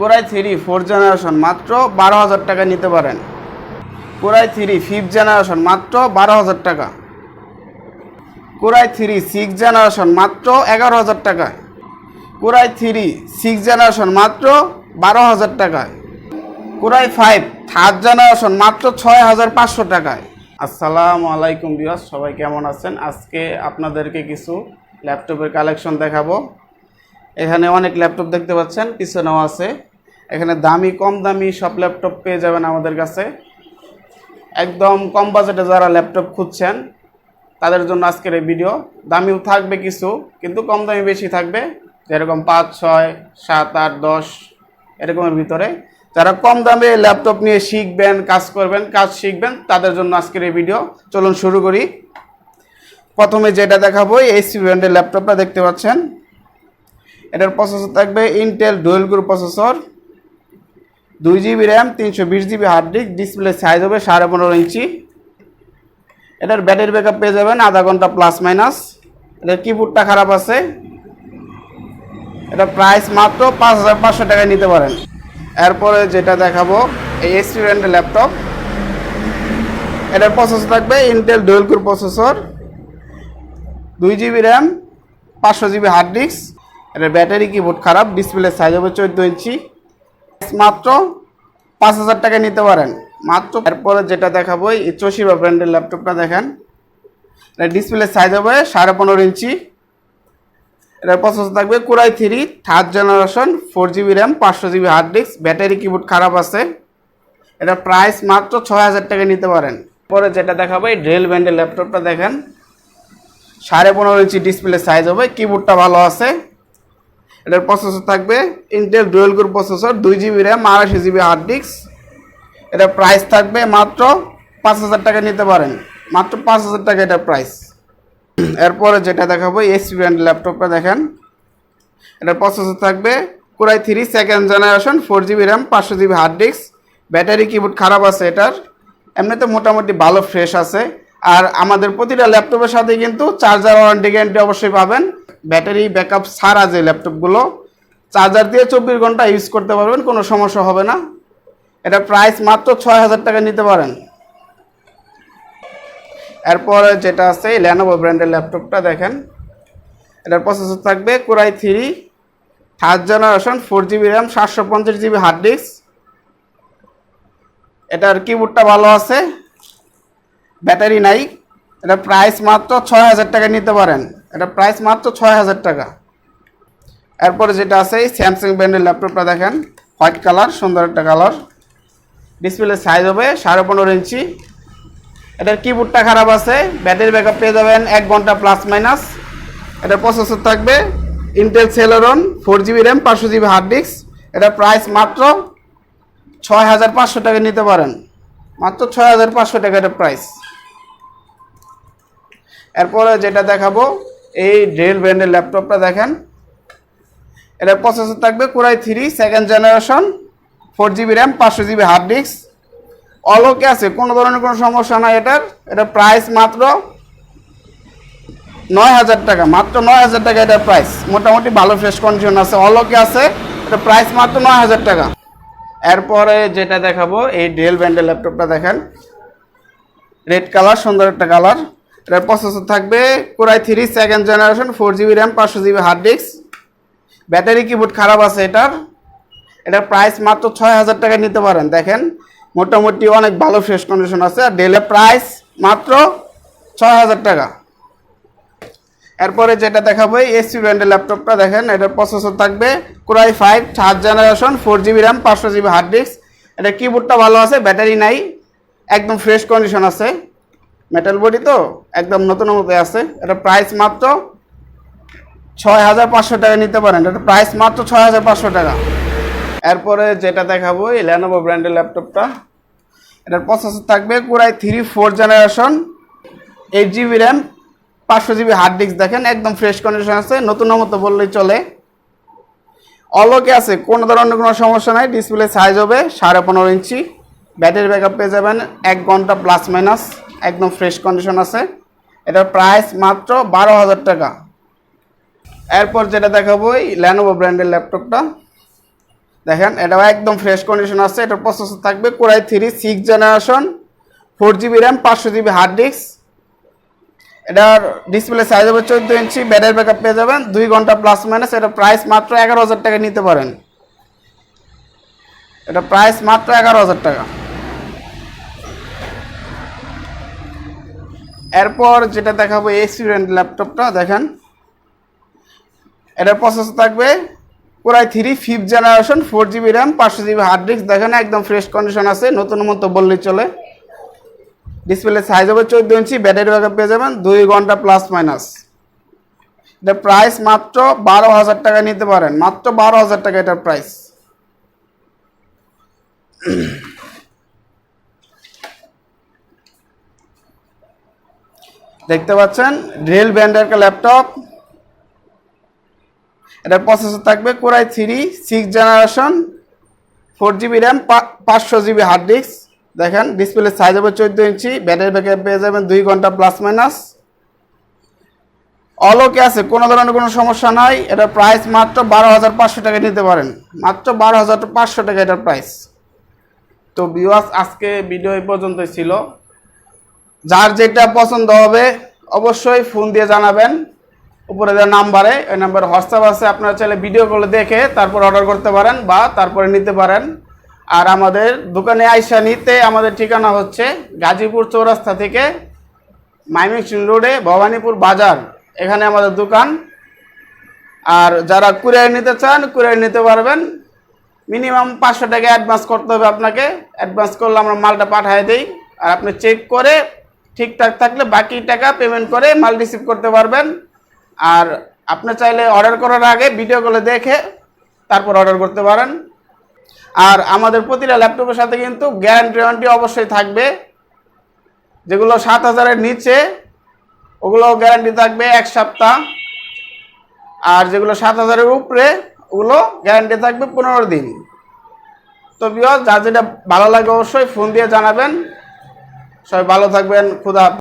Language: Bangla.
কোরাই থ্রি ফোর জেনারেশন মাত্র বারো হাজার টাকা নিতে পারেন। কোরাই থ্রি ফিফথ জেনারেশন মাত্র বারো হাজার টাকা। কোরাই থ্রি সিক্স জেনারেশন মাত্র এগারো হাজার টাকায় কোরাই থ্রি সিক্স জেনারেশন মাত্র বারো হাজার টাকায় কোরাই ফাইভ থার্ড জেনারেশন মাত্র ছয় হাজার পাঁচশো টাকায় আসসালামু আলাইকুম বিয়াস সবাই কেমন আছেন? আজকে আপনাদেরকে কিছু ল্যাপটপের কালেকশন দেখাবো। এখানে অনেক ল্যাপটপ দেখতে পাচ্ছেন, পিছনেও আছে। এখানে দামি, কম দামি সব ল্যাপটপ পেয়ে যাবেন আমাদের কাছে। একদম কম বাজেটে যারা ল্যাপটপ খুঁজছেন, তাদের জন্য আজকের এই ভিডিও দামিও থাকবে কিছু, কিন্তু কম দামি বেশি থাকবে, যেরকম পাঁচ, ছয়, সাত, আট, দশ, এরকমের ভিতরে। যারা কম দামে ল্যাপটপ নিয়ে শিখবেন, কাজ করবেন, কাজ শিখবেন, তাদের জন্য আজকের এই ভিডিও চলুন শুরু করি। প্রথমে যেটা দেখাবো, এই এইচপি ব্র্যান্ডের ল্যাপটপটা দেখতে পাচ্ছেন। এটার প্রসেসর থাকবে ইন্টেল ডুয়েল গ্রুপ প্রসেসর দুই জিবি র্যাম, তিনশো বিশ GB hard disk display size হবে সাড়ে পনেরো ইঞ্চি। এটার ব্যাটারি ব্যাকআপ পেয়ে যাবেন, আধা ঘণ্টা প্লাস মাইনাস এটার কিবোর্ডটা খারাপ আছে। এটা প্রাইস মাত্র পাঁচ হাজার পাঁচশো টাকায় নিতে পারেন। এরপরে যেটা দেখাবো, এই ব্র্যান্ডের ল্যাপটপ এটার প্রসেসর থাকবে ইন্টেল ডুয়েল কোর প্রসেসর দুই জিবি র্যাম, পাঁচশো জিবি হার্ড ডিস্ক এটার ব্যাটারি কিবোর্ড খারাপ ডিসপ্লে সাইজ হবে চোদ্দ ইঞ্চি। মাত্র পাঁচ হাজার টাকায় নিতে পারেন। মাত্র এরপরে যেটা দেখাবো, এই চশিবা ব্র্যান্ডের ল্যাপটপটা দেখেন। এটা ডিসপ্লে সাইজ হবে সাড়ে পনেরো ইঞ্চি। এটার প্রসেসর থাকবে core i three third generation four GB RAM পাঁচশো GB hard disk battery keyboard খারাপ আছে। এটা প্রাইস মাত্র ছয় হাজার টাকা নিতে পারেন। পরে যেটা দেখাবো, এই ড্রেল ব্র্যান্ডের ল্যাপটপটা দেখেন। সাড়ে পনেরো ইঞ্চি ডিসপ্লে সাইজ হবে কিবোর্ডটা ভালো আছে। এটার প্রসেসর থাকবে ইন্টেল ডুয়েল কোর প্রসেসর দুই জিবি র্যাম আড়াইশো জিবি হার্ড ডিস্ক এটার প্রাইস থাকবে মাত্র পাঁচ হাজার টাকা নিতে পারেন। মাত্র পাঁচ হাজার টাকা এটার প্রাইস এরপরে যেটা দেখাবো এসপি ব্র্যান্ড ল্যাপটপটা দেখেন। এটার প্রসেসর থাকবে core i three second generation four GB RAM পাঁচশো GB hard disk battery keyboard খারাপ আছে এটার। এমনিতে মোটামুটি ভালো ফ্রেশ আছে। আর আমাদের প্রতিটা ল্যাপটপের সাথে কিন্তু চার্জার ওয়ারেন্টি গ্যারান্টি অবশ্যই পাবেন। ব্যাটারি ব্যাকআপ ছাড়া যে ল্যাপটপগুলো চার্জার দিয়ে চব্বিশ ঘণ্টা ইউজ করতে পারবেন, কোনো সমস্যা হবে না। এটা প্রাইস মাত্র ছয় হাজার টাকা নিতে পারেন। এরপরে যেটা আছে ল্যানোভো ব্র্যান্ডের ল্যাপটপটা দেখেন। এটার প্রসেসর থাকবে core i three third generation four GB RAM সাতশো পঞ্চাশ জিবি হার্ড ডিস্ক এটার কিবোর্ডটা ভালো আছে। ব্যাটারি নাই। এটা প্রাইস মাত্র ছয় হাজার টাকা নিতে পারেন। এটা প্রাইস মাত্র ছয় হাজার টাকা। এরপরে যেটা আছে, এই স্যামসাং ব্র্যান্ডের ল্যাপটপটা দেখেন। হোয়াইট কালার সুন্দর একটা কালার ডিসপ্লে সাইজ হবে সাড়ে পনেরো ইঞ্চি। এটার কিবোর্ডটা খারাপ আছে। ব্যাটারি ব্যাকআপ পেয়ে যাবেন এক ঘণ্টা প্লাস মাইনাস এটার প্রসেসর থাকবে। Intel Celeron four GB RAM পাঁচশো জিবি হার্ড ডিস্ক এটার প্রাইস মাত্র ছয় হাজার পাঁচশো টাকা নিতে পারেন। মাত্র ছয় হাজার পাঁচশো টাকা এটার প্রাইস এরপরে যেটা দেখাবো, এই ডেল ব্র্যান্ডের ল্যাপটপটা দেখেন। এটা প্রসেসর থাকবে core i three second generation four GB RAM পাঁচশো জিবি হার্ড ডিস্ক অলোকে আছে, কোনো ধরনের কোনো সমস্যা নাই এটার। এটা প্রাইস মাত্র নয় হাজার টাকা, মাত্র নয় হাজার টাকা এটার প্রাইস মোটামুটি ভালো ফ্রেশ কন্ডিশন আছে অলোকে আছে, এটা প্রাইস মাত্র নয় হাজার টাকা। এরপরে যেটা দেখাবো, এই ডেল ব্র্যান্ডের ল্যাপটপটা দেখেন। রেড কালার সুন্দর একটা কালার এটার প্রসেসর থাকবে core i three second generation four GB RAM পাঁচশো GB hard disk battery keyboard খারাপ আছে এটার। এটার প্রাইস মাত্র ছয় হাজার টাকা নিতে পারেন, দেখেন। মোটামুটি অনেক ভালো ফ্রেশ কন্ডিশন আছে, আর ডেলের প্রাইস মাত্র ছয় হাজার টাকা। এরপরে যেটা দেখাবো এসি ব্র্যান্ডের ল্যাপটপটা দেখেন, এটার প্রসেসর থাকবে core i five third generation four GB RAM পাঁচশো জিবি হার্ড ডিস্ক এটা কিবোর্ডটা ভালো আছে ব্যাটারি নাই, একদম ফ্রেশ কন্ডিশন আছে। মেটাল বডি তো, একদম নতুন মতো আছে। এটা প্রাইস মাত্র ছয় হাজার পাঁচশো টাকা নিতে পারেন। এটা প্রাইস মাত্র ছয় হাজার পাঁচশো টাকা। এরপরে যেটা দেখাবো, এই ল্যানোভো ব্র্যান্ডের ল্যাপটপটা এটার প্রসেসর থাকবে core i three four generation eight GB RAM পাঁচশো জিবি হার্ড ডিস্ক দেখেন, একদম ফ্রেশ কন্ডিশন আছে, নতুন মতো বললেই চলে। অলোকে আছে, কোনো ধরনের কোনো সমস্যা নাই ডিসপ্লে সাইজ হবে সাড়ে পনেরো ইঞ্চি ব্যাটারি ব্যাকআপ পেয়ে যাবেন, এক ঘণ্টা প্লাস মাইনাস একদম ফ্রেশ কন্ডিশন আছে। এটার প্রাইস মাত্র বারো হাজার টাকা। এরপর যেটা দেখাবো এই ল্যানোভো ব্র্যান্ডের ল্যাপটপটা দেখেন, এটাও একদম ফ্রেশ কন্ডিশন আছে। এটার প্রসেসর থাকবে core i three six generation four GB RAM পাঁচশো জিবি হার্ড ডিস্ক এটার ডিসপ্লে সাইজ হবে চোদ্দ ইঞ্চি ব্যাটারি ব্যাকআপ পেয়ে যাবেন। দুই ঘণ্টা প্লাস মাইনাস এটা প্রাইস মাত্র এগারো হাজার টাকা নিতে পারেন। এটা প্রাইস মাত্র এগারো হাজার টাকা। এরপর যেটা দেখাবো এই স্টুডেন্ট ল্যাপটপটা দেখেন। এটার প্রসেসর থাকবে core i three fifth generation four GB RAM পাঁচশো জিবি হার্ড ডিস্ক দেখেন, একদম ফ্রেশ কন্ডিশন আছে, নতুন মতো বললেই চলে। ডিসপ্লে সাইজ হবে চোদ্দ ইঞ্চি ব্যাটারি ব্যাকআপ পেয়ে যাবেন, দুই ঘণ্টা প্লাস মাইনাস এটা প্রাইস মাত্র বারো হাজার টাকা নিতে পারেন, মাত্র বারো হাজার টাকা এটার প্রাইস দেখতে পাচ্ছেন ডেল ব্র্যান্ডের একটা ল্যাপটপ। এটার প্রসেসর থাকবে core i three six generation four GB RAM পাঁচশো জিবি হার্ড ডিস্ক দেখেন ডিসপ্লে সাইজ হবে চোদ্দ ইঞ্চি ব্যাটারি ব্যাকআপ পেয়ে যাবেন দুই ঘণ্টা প্লাস মাইনাস অলকে আছে, কোনো ধরনের কোনো সমস্যা নাই। এটার প্রাইস মাত্র বারো হাজার পাঁচশো টাকা নিতে পারেন। মাত্র বারো হাজার পাঁচশো টাকা এটার প্রাইস তো বিওয়াস আজকে ভিডিও এই পর্যন্তই ছিল। যার যেটা পছন্দ হবে, অবশ্যই ফোন দিয়ে জানাবেন। উপরে দেওয়া নাম্বারে, ওই নাম্বার হোয়াটসঅ্যাপ আছে, আপনারা চাইলে ভিডিও কলে দেখে তারপর অর্ডার করতে পারেন বা তারপরে নিতে পারেন। আর আমাদের দোকানে আইসা নিতে আমাদের ঠিকানা হচ্ছে গাজীপুর চৌরাস্তা থেকে মাইমিংসিং রোডে, ভবানীপুর বাজার। এখানে আমাদের দোকান। আর যারা কুরিয়ার নিতে চান, কুরিয়ার নিতে পারবেন। মিনিমাম পাঁচশো টাকা অ্যাডভান্স করতে হবে আপনাকে। অ্যাডভান্স করলে আমরা মালটা পাঠিয়ে দিই। আর আপনি চেক করে ঠিকঠাক থাকলে বাকি টাকা পেমেন্ট করে মাল রিসিভ করতে পারবেন। আর আপনি চাইলে অর্ডার করার আগে ভিডিও কলে দেখে তারপর অর্ডার করতে পারেন। আর আমাদের প্রতিটা ল্যাপটপের সাথে কিন্তু গ্যারান্টি ওয়ারেন্টি অবশ্যই থাকবে। যেগুলো সাত হাজারের নিচে ওগুলো গ্যারান্টি থাকবে এক সপ্তাহ। আর যেগুলো সাত হাজারের উপরে, ওগুলো গ্যারান্টি থাকবে পনেরো দিন। তো যার যেটা ভালো লাগে অবশ্যই ফোন দিয়ে জানাবেন। সবাই ভালো থাকবেন খুদা।